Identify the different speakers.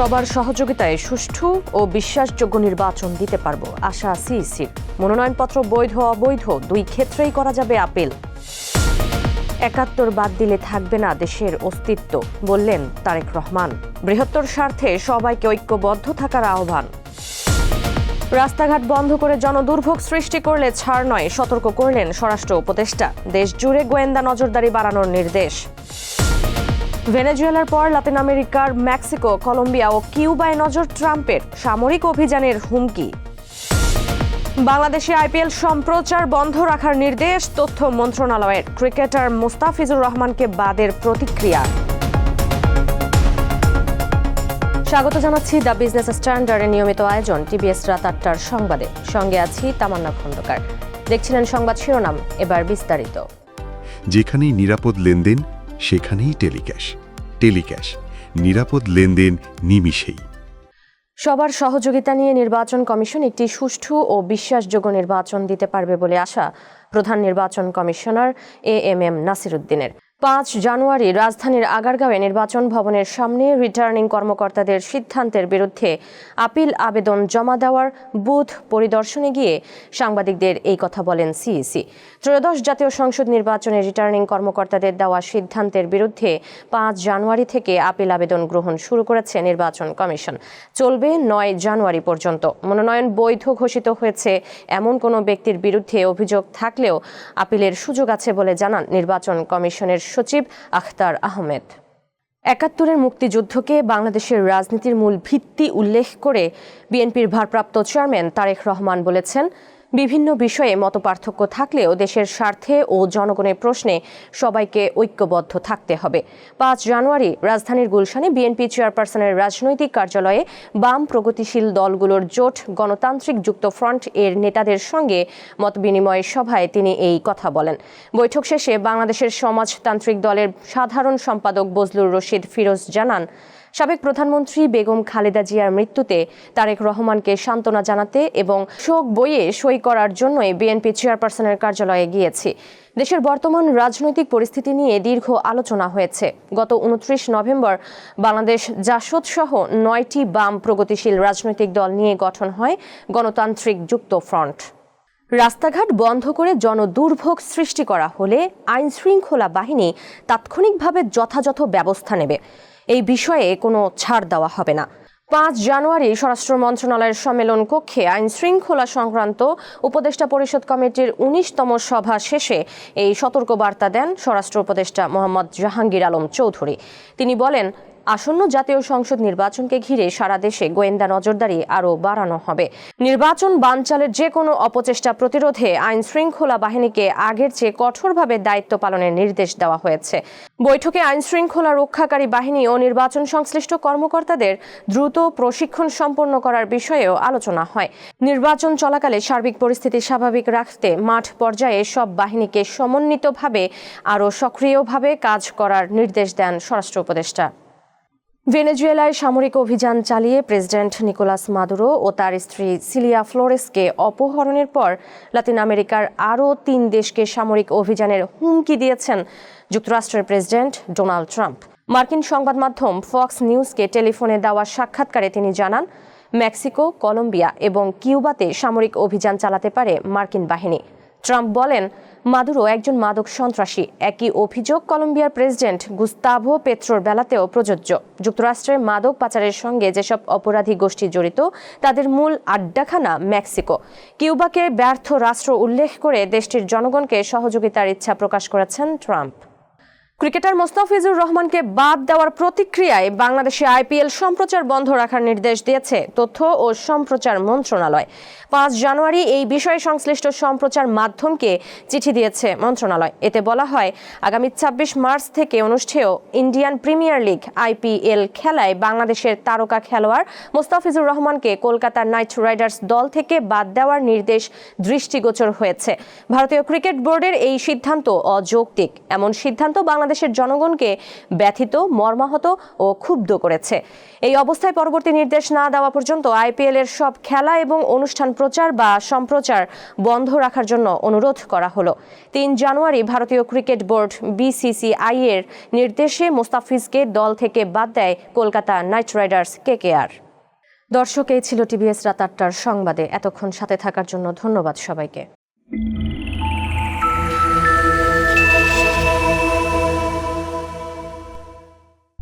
Speaker 1: সবার সহযোগিতায় সুষ্ঠু ও বিশ্বাসযোগ্য নির্বাচন দিতে পারব, আশা সিইসির। মনোনয়নপত্র বৈধ, অবৈধ, দুই ক্ষেত্রেই করা যাবে আপিল। একাত্তর বাদ দিলে থাকবে না দেশের অস্তিত্ব, বললেন তারেক রহমান। বৃহত্তর স্বার্থে সবাইকে ঐক্যবদ্ধ থাকার আহ্বান। রাস্তাঘাট বন্ধ করে জনদুর্ভোগ সৃষ্টি করলে ছাড় নয়, সতর্ক করলেন স্বরাষ্ট্র উপদেষ্টা। দেশ জুড়ে গোয়েন্দা নজরদারি বাড়ানোর নির্দেশ। ভেনেজুয়েলার পর লাতিন আমেরিকার মেক্সিকো, কলম্বিয়া ও কিউবায় নজর ট্রাম্পের সামরিক অভিযানের হুমকি। বাংলাদেশে আইপিএল সম্প্রচার বন্ধ রাখার নির্দেশ তথ্য মন্ত্রণালয়ের। ক্রিকেটার মুস্তাফিজুর রহমানকে বাদের প্রতিক্রিয়া। স্বাগত জানাচ্ছি দ্য বিজনেস স্ট্যান্ডার্ডের নিয়মিত আয়োজন টিবিএস রাত আটটার সংবাদে। সঙ্গে আছি তামান্না খন্দকার। দেখছিলেন সংবাদ শিরোনাম, এবার বিস্তারিত।
Speaker 2: যেখানেই নিরাপদ লেনদেন সেখানেই টেলিক্যাশ। টেলিক্যাশ, নিরাপদ লেনদেন নিমিষেই।
Speaker 1: সবার সহযোগিতা নিয়ে নির্বাচন কমিশন একটি সুষ্ঠু ও বিশ্বাসযোগ্য নির্বাচন দিতে পারবে বলে আশা প্রধান নির্বাচন কমিশনার এ এম এম নাসিরুদ্দিনের। পাঁচ জানুয়ারি রাজধানীর আগারগাঁওয়ে নির্বাচন ভবনের সামনে রিটার্নিং কর্মকর্তাদের সিদ্ধান্তের বিরুদ্ধে আপিল আবেদন জমা দেওয়ার বুথ পরিদর্শনে গিয়ে সাংবাদিকদের এই কথা বলেন সিইসি। ত্রয়োদশ জাতীয় সংসদ নির্বাচনে রিটার্নিং কর্মকর্তাদের দেওয়া সিদ্ধান্তের বিরুদ্ধে পাঁচ জানুয়ারি থেকে আপিল আবেদন গ্রহণ শুরু করেছে নির্বাচন কমিশন। চলবে নয় জানুয়ারি পর্যন্ত। মনোনয়ন বৈধ ঘোষিত হয়েছে এমন কোনো ব্যক্তির বিরুদ্ধে অভিযোগ থাকলেও আপিলের সুযোগ আছে বলে জানান নির্বাচন কমিশনের সচিব আখতার আহমেদ। একাত্তরের মুক্তিযুদ্ধকে বাংলাদেশের রাজনীতির মূল ভিত্তি উল্লেখ করে বিএনপির ভারপ্রাপ্ত চেয়ারম্যান তারেক রহমান বলেছেন বিভিন্ন বিষয়ে মতপার্থক্য থাকলেও দেশের স্বার্থে ও জনগণের প্রশ্নে সবাইকে ঐক্যবদ্ধ থাকতে হবে। পাঁচ জানুয়ারি রাজধানীর গুলশানে বিএনপি চেয়ারপারসনের রাজনৈতিক কার্যালয়ে বাম প্রগতিশীল দলগুলোর জোট গণতান্ত্রিক যুক্ত ফ্রন্ট এর নেতাদের সঙ্গে মতবিনিময় সভায় তিনি এই কথা বলেন। বৈঠক শেষে বাংলাদেশের সমাজতান্ত্রিক দলের সাধারণ সম্পাদক বজলুর রশিদ ফিরোজ জানান সাবেক প্রধানমন্ত্রী বেগম খালেদা জিয়ার মৃত্যুতে তারেক রহমানকে সান্ত্বনা জানাতে এবং শোক বইয়ে সই করার জন্যই বিএনপি চেয়ারপারসনের কার্যালয়ে গিয়েছি। দেশের বর্তমান রাজনৈতিক পরিস্থিতি নিয়ে দীর্ঘ আলোচনা হয়েছে। গত উনত্রিশ নভেম্বর বাংলাদেশ জাসদ সহ নয়টি বাম প্রগতিশীল রাজনৈতিক দল নিয়ে গঠন হয় গণতান্ত্রিক যুক্ত ফ্রন্ট। রাস্তাঘাট বন্ধ করে জনদুর্ভোগ সৃষ্টি করা হলে আইন শৃঙ্খলা বাহিনী তাৎক্ষণিকভাবে যথাযথ ব্যবস্থা নেবে। এই বিষয়ে কোনো ছাড় দেওয়া হবে না। পাঁচ জানুয়ারি স্বরাষ্ট্র মন্ত্রণালয়ের সম্মেলন কক্ষে আইন শৃঙ্খলা সংক্রান্ত উপদেষ্টা পরিষদ কমিটির উনিশতম সভা শেষে এই সতর্কবার্তা দেন স্বরাষ্ট্র উপদেষ্টা মোহাম্মদ জাহাঙ্গীর আলম চৌধুরী। তিনি বলেন আসন্ন জাতীয় সংসদ নির্বাচনকে ঘিরে সারা দেশে গোয়েন্দা নজরদারি আরও বাড়ানো হবে। নির্বাচন বানচালের যে কোনো অপচেষ্টা প্রতিরোধে আইন শৃঙ্খলা বাহিনীকে আগের চেয়ে কঠোরভাবে দায়িত্ব পালনের নির্দেশ দেওয়া হয়েছে। বৈঠকে আইন শৃঙ্খলা রক্ষাকারী বাহিনী ও নির্বাচন সংশ্লিষ্ট কর্মকর্তাদের দ্রুত প্রশিক্ষণ সম্পন্ন করার বিষয়েও আলোচনা হয়। নির্বাচন চলাকালে সার্বিক পরিস্থিতি স্বাভাবিক রাখতে মাঠ পর্যায়ে সব বাহিনীকে সমন্বিতভাবে আরও সক্রিয়ভাবে কাজ করার নির্দেশ দেন স্বরাষ্ট্র উপদেষ্টা। ভেনেজুয়েলায় সামরিক অভিযান চালিয়ে প্রেসিডেন্ট নিকোলাস মাদুরো ও তার স্ত্রী সিলিয়া ফ্লোরেসকে অপহরণের পর লাতিন আমেরিকার আরও তিন দেশকে সামরিক অভিযানের হুমকি দিয়েছেন যুক্তরাষ্ট্রের প্রেসিডেন্ট ডোনাল্ড ট্রাম্প। মার্কিন সংবাদ মাধ্যম ফক্স নিউজকে টেলিফোনে দেওয়া সাক্ষাৎকারে তিনি জানান, মেক্সিকো, কলম্বিয়া এবং কিউবাতে সামরিক অভিযান চালাতে পারে মার্কিন বাহিনী। ট্রাম্প বলেন, মাদুরো একজন মাদক সন্ত্রাসী। একই অভিযোগ কলম্বিয়ার প্রেসিডেন্ট গুস্তাভো পেত্রোর বেলাতেও প্রযোজ্য। যুক্তরাষ্ট্রের মাদক পাচারের সঙ্গে যেসব অপরাধী গোষ্ঠী জড়িত, তাদের মূল আড্ডাখানা মেক্সিকো। কিউবাকে ব্যর্থ রাষ্ট্র উল্লেখ করে দেশটির জনগণকে সহযোগিতার ইচ্ছা প্রকাশ করেছেন ট্রাম্প। ক্রিকেটার মোস্তাফিজুর রহমানকে বাদ দেওয়ার প্রতিক্রিয়ায় বাংলাদেশে আইপিএল সম্প্রচার বন্ধ রাখার নির্দেশ দিয়েছে তথ্য ও সম্প্রচার মন্ত্রণালয়। পাঁচ জানুয়ারি এই বিষয়ে সংশ্লিষ্ট সম্প্রচার মাধ্যমকে চিঠি দিয়েছে মন্ত্রণালয়। এতে বলা হয়, আগামী ছাব্বিশ মার্চ থেকে অনুষ্ঠেয় ইন্ডিয়ান প্রিমিয়ার লিগ আইপিএল খেলায় বাংলাদেশের তারকা খেলোয়াড় মোস্তাফিজুর রহমানকে কলকাতার নাইট রাইডার্স দল থেকে বাদ দেওয়ার নির্দেশ দৃষ্টিগোচর হয়েছে। ভারতীয় ক্রিকেট বোর্ডের এই সিদ্ধান্ত অযৌক্তিক। এমন সিদ্ধান্ত বাংলাদেশ বাংলাদেশের জনগণকে ব্যথিত, মর্মাহত ও ক্ষুব্ধ করেছে। এই অবস্থায় পরবর্তী নির্দেশ না দেওয়া পর্যন্ত আইপিএল এর সব খেলা এবং অনুষ্ঠান প্রচার বা সম্প্রচার বন্ধ রাখার জন্য অনুরোধ করা হলো। তিন জানুয়ারি ভারতীয় ক্রিকেট বোর্ড বিসিসিআই এর নির্দেশে মোস্তাফিজকে দল থেকে বাদ দেয় কলকাতা নাইট রাইডার্স কেকেআর। দর্শক, এই ছিল টিভিএস রাত আটটার সংবাদে। এতক্ষণ সাথে থাকার জন্য ধন্যবাদ সবাইকে।